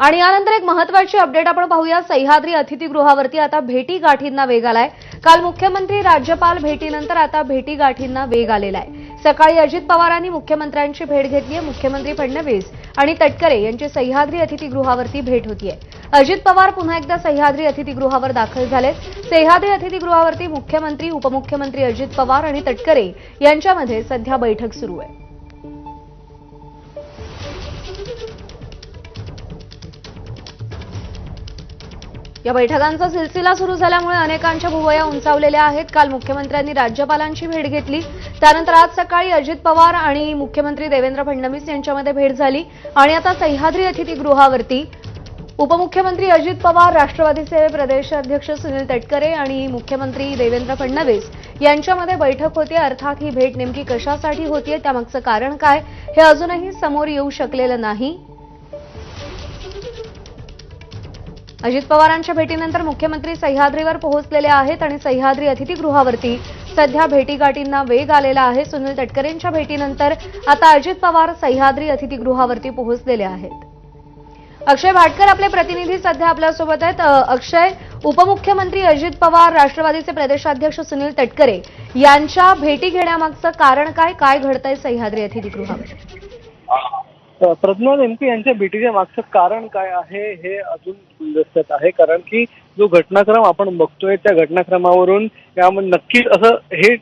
आणि यानंतर एक महत्वाची अपडेट आपण पाहूया. सह्याद्री अतिथीगृहावरती आता भेटी गाठींना वेग आलाय. काल मुख्यमंत्री राज्यपाल भेटीनंतर आता भेटी गाठींना वेग आलेला आहे सकाळी अजित पवारांनी मुख्यमंत्र्यांची भेट घेतली आहे मुख्यमंत्री फडणवीस आणि तटकरे यांची सह्याद्री अतिथीगृहावरती भेट होतीये. अजित पवार पुन्हा एकदा सह्याद्री अतिथीगृहावर दाखल झाले सह्याद्री अतिथीगृहावरती मुख्यमंत्री उपमुख्यमंत्री अजित पवार आणि तटकरे यांच्यामध्ये सध्या बैठक सुरू आहे. या बैठकांचा सिलसिला सुरू झाल्यामुळे अनेकांच्या भुवया उंचावलेल्या आहेत. काल मुख्यमंत्र्यांनी राज्यपालांची भेट घेतली. त्यानंतर आज सकाळी अजित पवार आणि मुख्यमंत्री देवेंद्र फडणवीस यांच्यामध्ये भेट झाली आणि आता सह्याद्री अतिथीगृहावरती. उपमुख्यमंत्री अजित पवार राष्ट्रवादीचे प्रदेशाध्यक्ष सुनील तटकरे आणि मुख्यमंत्री देवेंद्र फडणवीस यांच्यामध्ये बैठक होती. अर्थात ही भेट नेमकी कशासाठी होतीये? त्यामागचं कारण काय? हे अजूनही समोर येऊ शकलेलं नाही. अजित पवारांच्या भेटीनंतर मुख्यमंत्री सह्याद्रीवर पोहोचलेले आहेत आणि सह्याद्री अतिथीगृहावरती सध्या भेटीगाठींना वेग आलेला आहे. सुनील तटकरेंच्या भेटीनंतर आता अजित पवार सह्याद्री अतिथीगृहावरती पोहोचलेले आहेत. अक्षय भाटकर आपले प्रतिनिधी सध्या आपल्यासोबत आहेत. अक्षय उपमुख्यमंत्री अजित पवार राष्ट्रवादीचे प्रदेशाध्यक्ष सुनील तटकरे यांच्या भेटी घेण्यामागचं कारण काय? काय घडतंय सह्याद्री अतिथीगृहावर? प्रज्ञा नेमकी यांच्या भेटीच्या मागचं कारण काय आहे हे अजून गुलदस्त्यात आहे. कारण की जो घटनाक्रम आपण बघतोय त्या घटनाक्रमावरून यामध्ये नक्कीच असं हे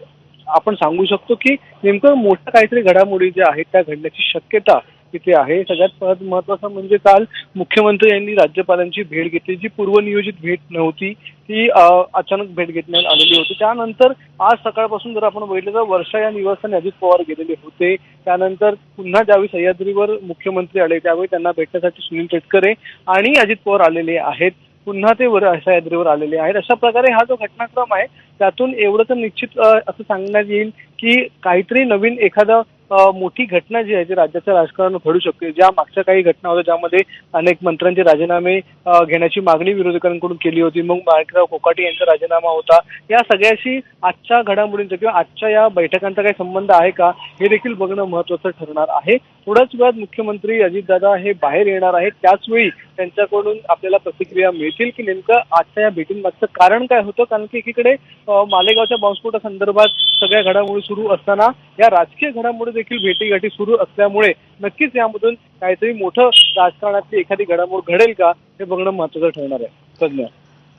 आपण सांगू शकतो की नेमकं मोठ्या काहीतरी घडामोडी ज्या आहेत त्या घडण्याची शक्यता तिथे आहे. सगळ्यात महत्वाचं म्हणजे काल मुख्यमंत्री यांनी राज्यपालांची भेट घेतली. जी पूर्वनियोजित भेट नव्हती ती अचानक भेट घेतण्यात आलेली होती. त्यानंतर आज सकाळपासून जर आपण बघितलं तर वर्षा या निवासस्थानी अजित पवार गेलेले होते. त्यानंतर पुन्हा ज्यावेळी सह्याद्रीवर मुख्यमंत्री आले त्यावेळी त्यांना भेटण्यासाठी सुनील तटकरे आणि अजित पवार आलेले आहेत. पुन्हा ते वर सह्याद्रीवर आलेले आहेत. अशा प्रकारे हा जो घटनाक्रम आहे त्यातून एवढं तर निश्चित असं सांगण्यात येईल की काहीतरी नवीन एखादा मोठी घटना जी आहे जी राज्याच्या राजकारणात घडू शकते. ज्या मागच्या काही घटना होत्या ज्यामध्ये अनेक मंत्र्यांचे राजीनामे घेण्याची मागणी विरोधकांकडून केली होती. मग माणिकराव कोकाटे यांचा राजीनामा होता. या सगळ्याशी आजच्या घडामोडींचा किंवा आजच्या या बैठकांचा काही संबंध आहे का हे देखील बघणं महत्वाचं ठरणार आहे. थोड्याच वेळात मुख्यमंत्री अजितदादा हे बाहेर येणार आहेत. त्याचवेळी त्यांच्याकडून आपल्याला प्रतिक्रिया मिळतील की नेमकं आजच्या या भेटींमागचं कारण काय होतं? कारण की एकीकडे मालेगावच्या मालेगावच्या बॉम्बस्फोटासंदर्भात सगळ्या घडामोडी सुरू असताना या राजकीय घडामोडी देखील भेटीगाठी सुरू असल्यामुळे नक्कीच यामधून काहीतरी मोठं राजकारणातली एखादी घडामोड घडेल का हे बघणं महत्वाचं ठरणार आहे. तज्ञ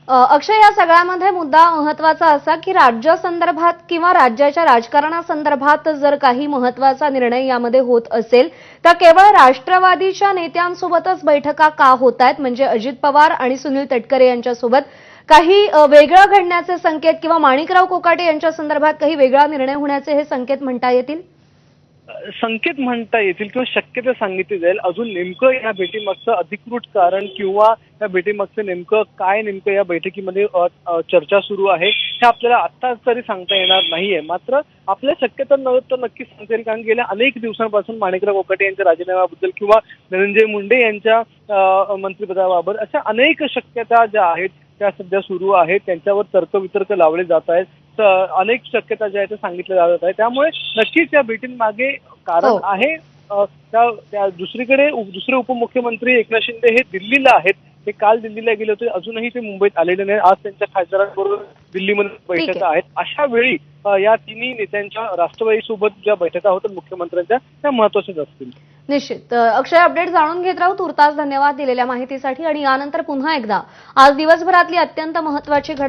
अक्षय या सगळ्यामध्ये मुद्दा महत्त्वाचा असा की राज्यासंदर्भात किंवा राज्याच्या राजकारणासंदर्भात जर काही महत्त्वाचा निर्णय यामध्ये होत असेल तर केवळ राष्ट्रवादीच्या नेत्यांसोबतच बैठका का होत आहेत? म्हणजे अजित पवार आणि सुनील तटकरे यांच्यासोबत काही वेगळं घडण्याचे संकेत किंवा माणिकराव कोकाटे यांच्या संदर्भात काही वेगळा निर्णय होण्याचे हे संकेत म्हणता येतील? संकेत म्हणता येतील किंवा शक्यता सांगितली जाईल अजून नेमकं या भेटीमागचं अधिकृत कारण किंवा या भेटीमागचं नेमकं काय नेमकं या बैठकीमध्ये चर्चा सुरू आहे हे आपल्याला आत्ताच तरी सांगता येणार नाहीये. मात्र आपल्या शक्यता न तर नक्कीच सांगता येईल कारण गेल्या अनेक दिवसांपासून माणिकराव कोकाटे यांच्या राजीनाम्याबद्दल किंवा धनंजय मुंडे यांच्या मंत्रिपदाबाबत अशा अनेक शक्यता ज्या आहेत त्या सध्या सुरू आहेत त्यांच्यावर तर्कवितर्क लावले जात आहेत. अनेक शक्यता ज्या आहेत त्या सांगितल्या जात आहेत. त्यामुळे नक्कीच या भेटींमागे कारण हो. आहे त्या दुसरीकडे दुसरे उपमुख्यमंत्री एकनाथ शिंदे हे दिल्लीला आहेत. ते काल दिल्लीला गेले होते. अजूनही ते मुंबईत आलेले नाही आज त्यांच्या खासदारांबरोबर दिल्लीमध्ये ठीक बैठका आहे. आहेत. अशा वेळी या तिन्ही नेत्यांच्या राष्ट्रवादीसोबत ज्या बैठका होतात मुख्यमंत्र्यांच्या त्या महत्वाच्याच असतील. निश्चित. अक्षय अपडेट जाणून घेत राहू. तुर्तास धन्यवाद दिलेल्या माहितीसाठी. आणि यानंतर पुन्हा एकदा आज दिवसभरातली अत्यंत महत्वाची घडामोड